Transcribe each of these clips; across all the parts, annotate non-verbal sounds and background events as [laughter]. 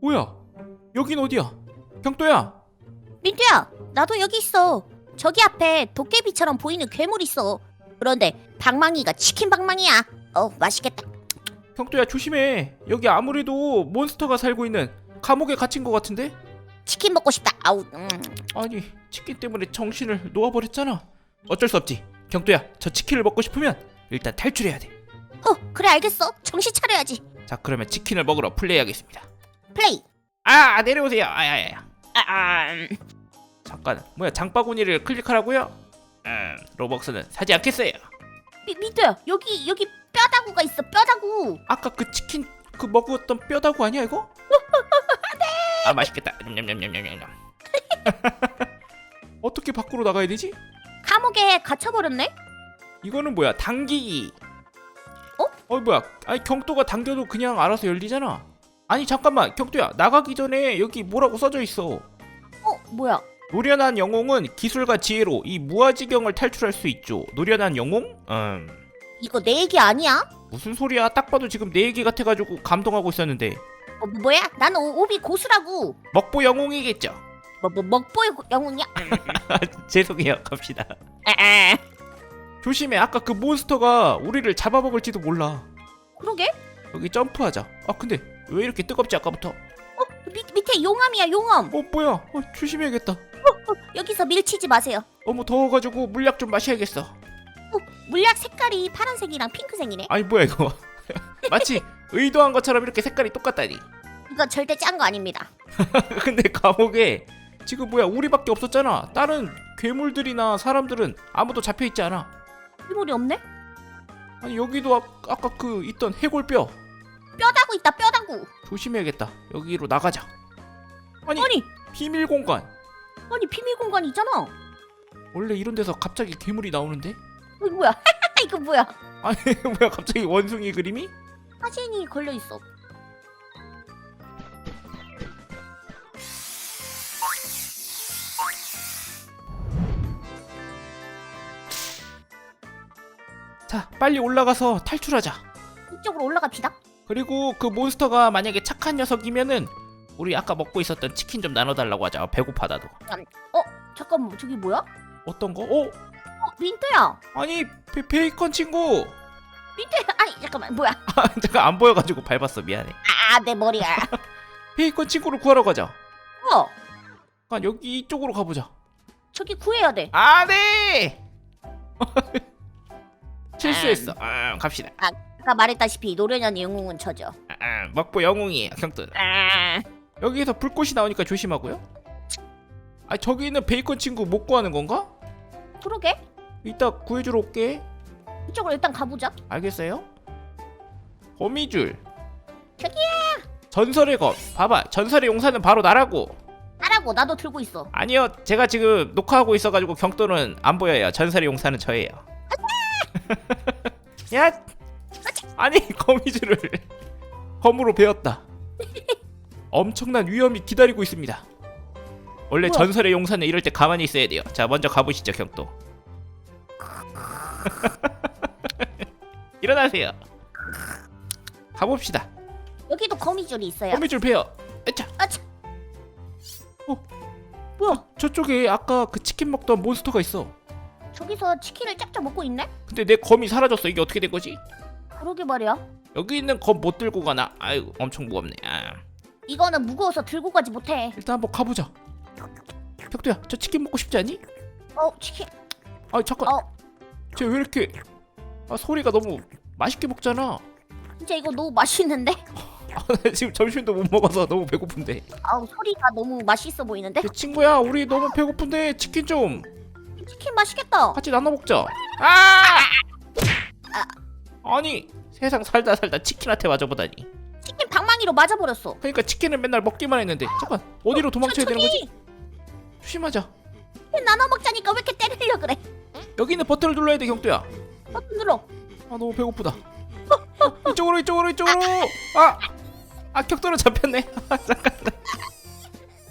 뭐야? 여긴 어디야? 경도야. 민트야, 나도 여기 있어. 저기 앞에 도깨비처럼 보이는 괴물 있어. 그런데 방망이가 치킨 방망이야. 어, 맛있겠다. 경도야 조심해. 여기 아무래도 몬스터가 살고 있는 감옥에 갇힌 것 같은데? 치킨 먹고 싶다. 아우, 음. 아니 치킨 때문에 정신을 놓아버렸잖아. 어쩔 수 없지. 경도야 저 치킨을 먹고 싶으면 일단 탈출해야 돼. 어, 그래 알겠어. 정신 차려야지. 자 그러면 치킨을 먹으러 플레이하겠습니다. 플레이. 아 내려오세요. 아야야. 아, 아, 음. 잠깐 뭐야 장바구니를 클릭하라고요? 음 로벅스는 사지 않겠어요. 미, 민트야, 여기 여기 뼈다구가 있어. 뼈다구. 아까 그 치킨 그 먹었던 뼈다구 아니야 이거? [laughs] 아 맛있겠다. 냠냠냠냠냠냠. [laughs] 어떻게 밖으로 나가야 되지? 감옥에 갇혀버렸네. 이거는 뭐야? 당기기. 어? 어 뭐야? 아니 경도가 당겨도 그냥 알아서 열리잖아. 아니 잠깐만 경도야 나가기 전에 여기 뭐라고 써져 있어. 어, 뭐야? 노련한 영웅은 기술과 지혜로 이 무아지경을 탈출할 수 있죠. 노련한 영웅? 음 이거 내 얘기 아니야? 무슨 소리야? 딱 봐도 지금 내 얘기 같아가지고 감동하고 있었는데 어, 뭐, 뭐야? 나는 오- 오비 고수라고. 먹보 영웅이겠죠. 뭐, 뭐 먹보의 고- 영웅이야? [laughs] 죄송해요. 갑시다. 조심해. 아까 그 몬스터가 우리를 잡아먹을지도 몰라. 그러게? 여기 점프하자. 아 근데 왜 이렇게 뜨겁지 아까부터? 어, 밑, 밑에 용암이야, 용암. 어 뭐야? 어, 조심해야겠다. 여기서 밀치지 마세요. 너무 더워가지고 물약 좀 마셔야겠어. 물약 색깔이 파란색이랑 핑크색이네. 아니 뭐야 이거? [laughs] 마치 의도한 것처럼 이렇게 색깔이 똑같다니. 이거 절대 짠 거 아닙니다. [laughs] 근데 감옥에 지금 뭐야 우리밖에 없었잖아. 다른 괴물들이나 사람들은 아무도 잡혀 있지 않아. 괴물이 없네? 아니 여기도 아, 아까 그 있던 해골뼈 뼈다구 있다, 뼈다구. 조심해야겠다. 여기로 나가자. 아니 아니, 비밀 공간. 아니 비밀 공간 있잖아. 어, 원래 이런 데서 갑자기 괴물이 나오는데? 이거 뭐야? [laughs] 이거 뭐야? 아니 [laughs] 뭐야 갑자기 원숭이 그림이? 사진이 걸려 있어. 자 빨리 올라가서 탈출하자. 이쪽으로 올라갑시다. 그리고 그 몬스터가 만약에 착한 녀석이면은 우리 아까 먹고 있었던 치킨 좀 나눠달라고 하자. 배고파 나도. 잠깐만, 저기 뭐야? 어, 어떤 거? 어? 민트야. 아니 베, 베이컨 친구. 민트야. 아니, 잠깐만, 뭐야? [laughs] 아, 잠깐 안 보여가지고 밟았어 미안해. 아, 내 머리야. [laughs] 베이컨 친구를 구하러 가자. 어, 잠깐 여기 이쪽으로 가보자. 저기 구해야 돼. 아 네. [laughs] 실수했어. 아, 갑시다. 아 까 말했다시피 노련한 영웅은 저죠. 아, 아, 먹보 영웅이에요 경돈. 아, 여기에서 불꽃이 나오니까 조심하고요. 아 저기 있는 베이컨 친구 못 구하는 건가? 그러게. 이따 구해주러 올게. 이쪽으로 일단 가보자. 알겠어요? 거미줄. 저기야. 전설의 검. 봐봐. 전설의 용사는 바로 나라고. 하라고 나도 들고 있어. 아니요. 제가 지금 녹화하고 있어가지고 경도는 안 보여요. 전설의 용사는 저예요. [laughs] 야. 아니 [laughs] 거미줄을 검으로 베었다. 엄청난 위험이 기다리고 있습니다. 원래 뭐야? 전설의 용사는 이럴 때 가만히 있어야 돼요. 자 먼저 가보시죠 경도. [laughs] 일어나세요. 가봅시다. 여기도 거미줄이 있어요. 거미줄 베어. 에차. 아차. 어. 뭐야? 저쪽에 아까 그 치킨 먹던 몬스터가 있어. 저기서 치킨을 짝짝 먹고 있네? 근데 내 검이 사라졌어. 이게 어떻게 된 거지? 그러게 말이야. 여기 있는 검못 들고 가나? 아이고 엄청 무겁네. 아. 이거는 무거워서 들고 가지 못해. 일단 한번 가보자. 혁도야, 저 치킨 먹고 싶지 않니? 어, 치킨. 아 잠깐. 어, 쟤 왜 이렇게 아 소리가 너무 맛있게 먹잖아. 진짜 이거 너무 맛있는데? [laughs] 아, 나 지금 점심도 못 먹어서 너무 배고픈데. 아우, 소리가 너무 맛있어 보이는데? 야, 친구야, 우리 너무 배고픈데 치킨 좀 치킨 맛있겠다. 같이 나눠 먹자. 아! 아니 세상 살다 살다 치킨한테 맞아보다니. 치킨 방망이로 맞아버렸어. 그러니까 치킨을 맨날 먹기만 했는데 잠깐 어디로 도망쳐야 저, 되는 거지? 조심하자. 나눠 먹자니까 왜 이렇게 때리려 그래? 여기 있는 버튼을 눌러야 돼 경도야. 버튼 눌러. 아 너무 배고프다. 어, 이쪽으로 이쪽으로 이쪽으로. 아, 아 격도로 잡혔네. [laughs] 아, 잠깐.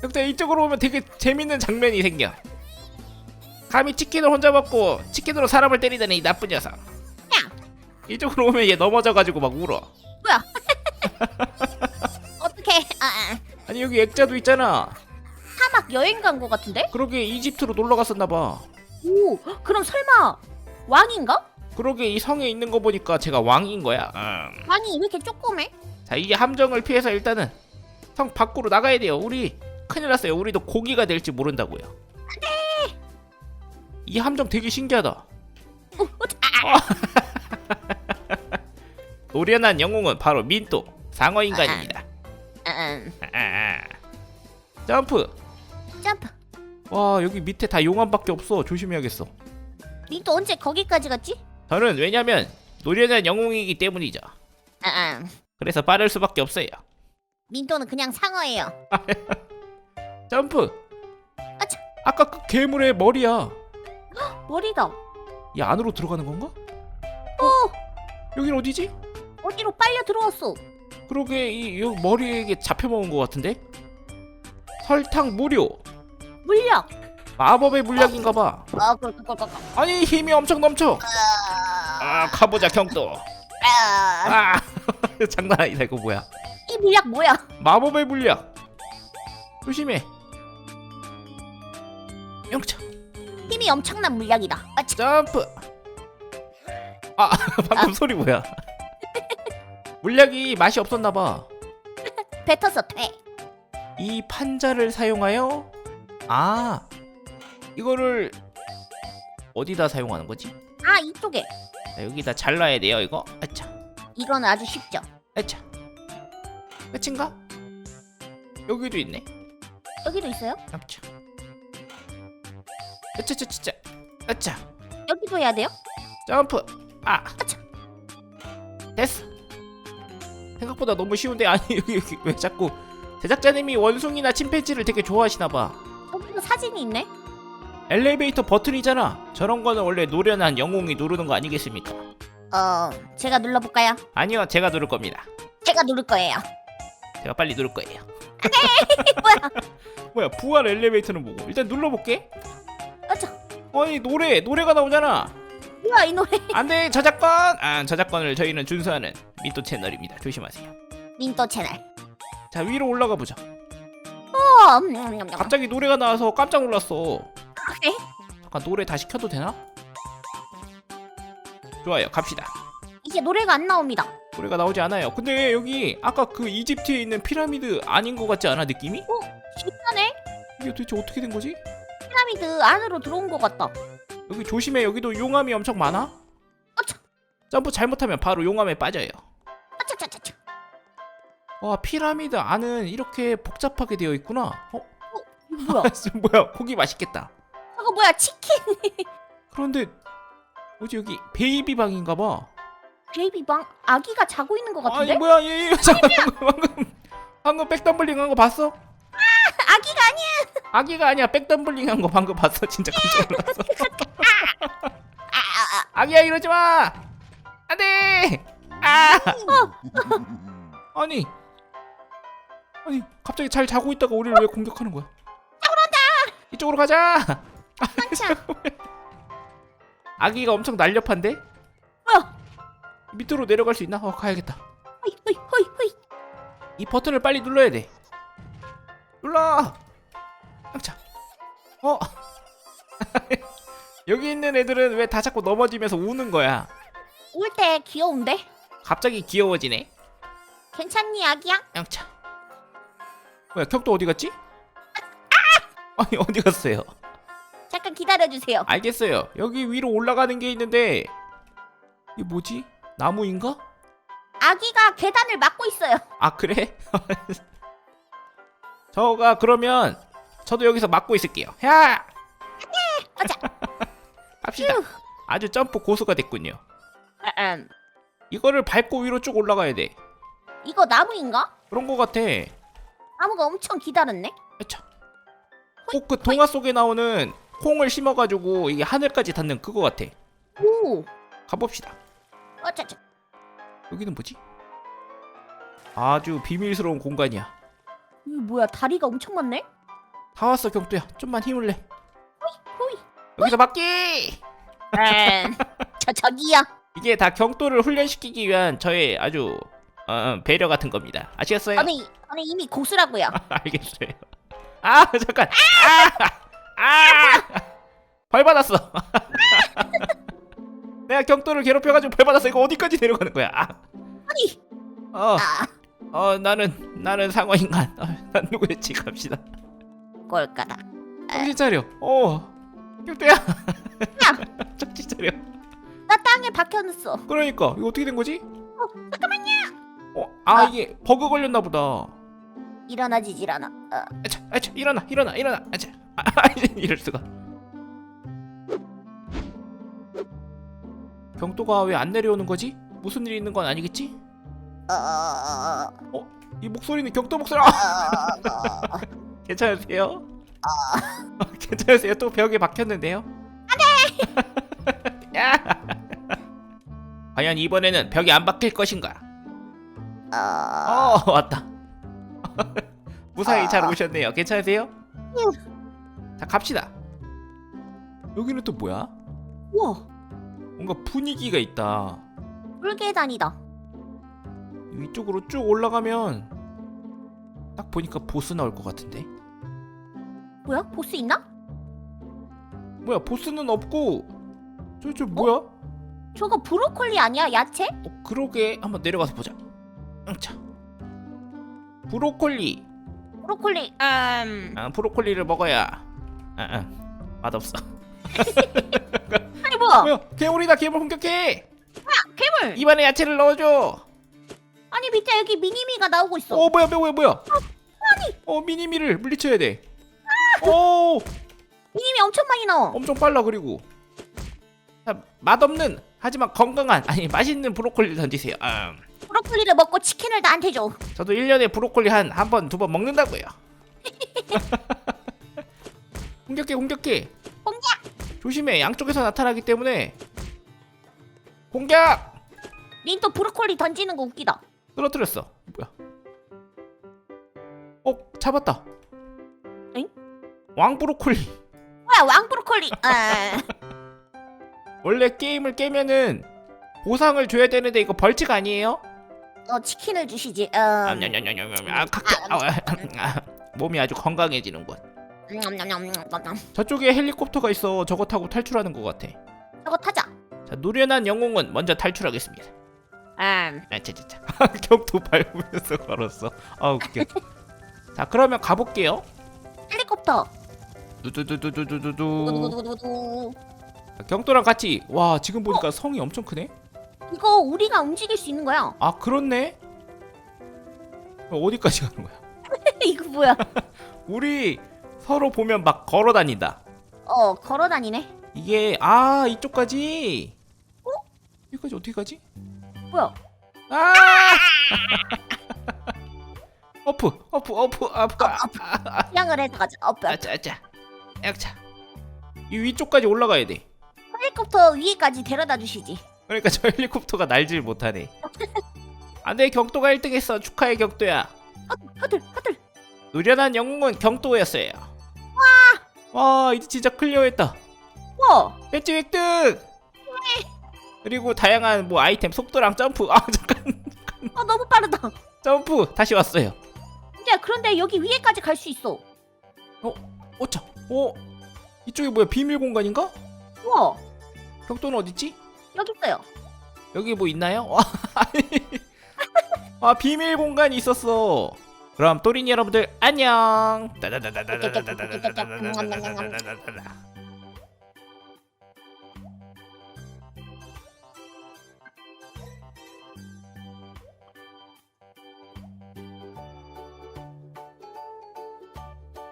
격도야 이쪽으로 오면 되게 재밌는 장면이 생겨. 감히 치킨을 혼자 먹고 치킨으로 사람을 때리다니 이 나쁜 녀석. 야, 이쪽으로 오면 얘 넘어져가지고 막 울어. 뭐야? [laughs] 어떻게? 아, 아. 아니 여기 액자도 있잖아 사막 여행 간 거 같은데? 그러게 이집트로 놀러 갔었나 봐 오, 그럼 설마 왕인가? 그러게 이 성에 있는 거 보니까 제가 왕인 거야 음. 왕이 왜 이렇게 조그매? 자 이제 함정을 피해서 일단은 성 밖으로 나가야 돼요 우리 큰일 났어요 우리도 고기가 될지 모른다고요 이 함정 되게 신기하다 어, 어, 아, 노련한 영웅은 바로 민또 상어인간입니다 음, 아, 점프 점프. 와 여기 밑에 다 용암밖에 없어 조심해야겠어 니또 언제 거기까지 갔지? 저는 왜냐면 노련한 영웅이기 때문이죠 아, 음. 그래서 빠를 수밖에 없어요 민토는 그냥 상어예요. [laughs] 점프 아차. 아까 그 괴물의 머리야 [gasps] 머리다. 이 안으로 들어가는 건가? 어, 여긴 어디지? 어디로 빨려 들어왔어? 그러게 이, 이 머리에게 잡혀먹은 것 같은데? 설탕 무료 물약. 마법의 물약인가봐 아, 그. 아니 힘이 엄청 넘쳐 아 가보자 경도 아, 아 [laughs] 장난 아니다 이거 뭐야 이 물약 뭐야? 마법의 물약 조심해 영차 힘이 엄청난 물약이다. 아, 참. 점프 아 [laughs] 방금 소리 뭐야 물약이 맛이 없었나봐 [laughs] 뱉어서 돼. 이 판자를 사용하여 아 이거를 어디다 사용하는 거지? 아, 이쪽에. 자, 여기다 잘라야 돼요 이거 아차 이건 아주 쉽죠. 아차 끝인가? 여기도 있네 여기도 있어요? 아차 아차차차차 아차 여기도 해야 돼요? 점프 아 아차. 됐어 생각보다 너무 쉬운데 [laughs] 아니 여기 여기 왜 자꾸 제작자님이 원숭이나 침팬지를 되게 좋아하시나봐 여기도 사진이 있네. 엘리베이터 버튼이잖아 저런 거는 원래 노련한 영웅이 누르는 거 아니겠습니까 어, 제가 눌러볼까요? 아니요 제가 누를 겁니다 제가 누를 거예요. 제가 빨리 누를 거예요 [laughs] 뭐야? 뭐야 부활 엘리베이터는 뭐고 일단 눌러볼게 아차. 아니 노래 노래가 나오잖아 뭐야 이 노래? [laughs] 안돼 저작권 아 저작권을 저희는 준수하는 민또 채널입니다 조심하세요 민또 채널. 자 위로 올라가 보자 어, 음, 음, 음, 음. 갑자기 노래가 나와서 깜짝 놀랐어 그래? 잠깐 노래 다시 켜도 되나? 좋아요 갑시다 이제 노래가 안 나옵니다. 노래가 나오지 않아요 근데 여기 아까 그 이집트에 있는 피라미드 아닌 것 같지 않아 느낌이? 신기하네. 이게 도대체 어떻게 된 거지? 피라미드 안으로 들어온 것 같다. 여기 조심해. 여기도 용암이 엄청 많아? 아차, 점프 잘못하면 바로 용암에 빠져요. 아차차차차. 와 피라미드 안은 이렇게 복잡하게 되어 있구나. 어? 이거 뭐야? [laughs] 뭐야? 고기 맛있겠다. 저거 뭐야? 치킨 그런데 뭐지? 여기 베이비 방인가 봐. 베이비 방? 아기가 자고 있는 것 같은데? 아니 뭐야? 얘, 얘 잠깐 방금 방금 백덤블링 한 거 봤어? 아기가 아니야. 아기가 아니야. 백덤블링 한 거 방금 봤어. 진짜 깜짝 놀랐어 [laughs] 아, 아, 아기야 이러지 마! 안돼! 아! 아니. 아니 갑자기 잘 자고 있다가 우리를 왜 공격하는 거야? 이쪽으로 가자! 아. [laughs] 아기가 엄청 날렵한데? 뭐야? 밑으로 내려갈 수 있나? 어 가야겠다. 허이 허이 허이 허이. 이 버튼을 빨리 눌러야 돼. 눌러! 자 어 [laughs] 여기 있는 애들은 왜 다 자꾸 넘어지면서 우는 거야 올때 귀여운데? 갑자기 귀여워지네 괜찮니 아기야? 양차 뭐야 격도 어디 갔지? 아니 어디 갔어요 잠깐 기다려주세요. 알겠어요 여기 위로 올라가는 게 있는데 이게 뭐지? 나무인가? 아기가 계단을 막고 있어요. 아 그래? [laughs] 저가 그러면 저도 여기서 막고 있을게요 야! 가자. [laughs] 갑시다 휴. 아주 점프 고수가 됐군요 음, 이거를 밟고 위로 쭉 올라가야 돼 이거 나무인가? 그런 거 같아 나무가 엄청 기다렸네. 아차 꼭그 동화 속에 나오는 콩을 심어가지고 이게 하늘까지 닿는 그거 같아 오, 가봅시다 어차차. 여기는 뭐지? 아주 비밀스러운 공간이야 이거 뭐야? 다리가 엄청 많네. 다 왔어 경두야 좀만 힘을 내. 여기서 막기 음, 저 저기요. 이게 다 경도를 훈련시키기 위한 저의 아주 어, 어, 배려 같은 겁니다. 아시겠어요? 저는, 이- 저는 이미 고수라고요. [laughs] 알겠어요. 아 [laughs] 잠깐. 아, 아, 벌 받았어. [laughs] 내가 격도를 괴롭혀가지고 벌 받았어. 이거 어디까지 내려가는 거야? 아, 아니, 어, 아, 어, 나는 나는 상어 인간. 어, 난 누구였지? 갑시다. 꼴까다. 정신 차려. 어, 격도야. 정신 [laughs] 차려. 나 땅에 박혀놨어. 그러니까 이거 어떻게 된 거지? 어, 잠깐만요. 어, 아, 아. 이게 버그 걸렸나 보다. 일어나지질 않아. 어, 아차, 아차, 일어나, 일어나, 일어나. 아차, 아, [laughs] 아, 이럴 수가. 경도가 왜 안 내려오는 거지? 무슨 일이 있는 건 아니겠지? 어, 어, 이 목소리는 경도 목소리. 아, 어, 어. [laughs] 괜찮으세요? [laughs] 괜찮으세요? 또 벽에 박혔는데요? 안돼. 야. [laughs] 과연 이번에는 벽에 안 박힐 것인가? 어, 어 왔다. [laughs] 무사히 아. 잘 오셨네요. 괜찮으세요? 자 갑시다. 여기는 또 뭐야? 우와, 뭔가 분위기가 있다. 물계단이다. 위쪽으로 쭉 올라가면 딱 보니까 보스 나올 것 같은데. 뭐야? 보스 있나? 뭐야 보스는 없고 저저 뭐야? 저거 브로콜리 아니야? 야채? 어, 그러게 한번 내려가서 보자. 응차. 브로콜리. 브로콜리. 음. 아, 브로콜리를 먹어야. 아, 아, 맛없어. [laughs] 아니 뭐야? 뭐야? 괴물이다. 괴물 공격해. 괴물. 입안에 야채를 넣어줘. 아니 밑에 여기 미니미가 나오고 있어. 어 뭐야 뭐야 뭐야? 아니. 어 미니미를 물리쳐야 돼. 오 미니미 엄청 많이 나와. 엄청 빨라 그리고. 자, 맛없는 하지만 건강한 아니 맛있는 브로콜리 던지세요. 음. 브로콜리를 먹고 치킨을 나한테 줘. 저도 1년에 브로콜리 한 한 번 두 번 먹는다고요. [laughs] 공격해 공격해. 공격. 조심해 양쪽에서 나타나기 때문에 공격 닌또 브로콜리 던지는 거 웃기다. 떨어뜨렸어. 뭐야? 어 잡았다. 엥? 왕 브로콜리. 뭐야 왕 브로콜리. 아, 원래 게임을 깨면은 보상을 줘야 되는데 이거 벌칙 아니에요? 어 치킨을 주시지. 음. 냠냠냠냠냠. 아, 각자, 아, 아, 몸이 아주 건강해지는군. 냠냠냠냠냠. 저쪽에 헬리콥터가 있어. 저거 타고 탈출하는 것 같아. 저거 타자. 자, 노련한 영웅은 먼저 탈출하겠습니다. 음. 아, 차차차. [laughs] 격도 밟으면서 걸었어. 아, 웃겨. [laughs] 자, 그러면 가볼게요. 헬리콥터. 두두두두두두 두. 두두두두두. 경도랑 같이. 와, 지금 보니까 성이 엄청 크네. 이거 우리가 움직일 수 있는 거야. 아, 그렇네. 어, 어디까지 가는 거야? 이거 뭐야? 우리 서로 보면 막 걸어 다닌다. 어 걸어 다니네. 이게 아 이쪽까지. 어? 여기까지 어떻게 가지? 뭐야? 아! 어프, 어프, 어프, 어프. 아, 아, 취향을 해서 가자. 어, 아, 아차, 아차, 아차. 이 위쪽까지 올라가야 돼. 헬리콥터 위에까지 데려다 주시지. 그러니까 저 헬리콥터가 날질 못하네. 안돼 경도가 1등했어 축하해 경도야. 허들 허들. 노련한 영웅은 경도였어요. 와, 와 이제 진짜 클리어했다. 와 배지 획득. 그리고 다양한 뭐 아이템 속도랑 점프. 아 [laughs] 잠깐 어, 너무 빠르다. 점프 다시 왔어요. 야 그런데 여기 위에까지 갈 수 있어. 오차. 오 이쪽이 뭐야 비밀 공간인가? 우와 경도는 어딨지? 여기 있어요. 여기 뭐 있나요? 와, 아니. 아 비밀 공간이 있었어. 그럼 또린 여러분들 안녕.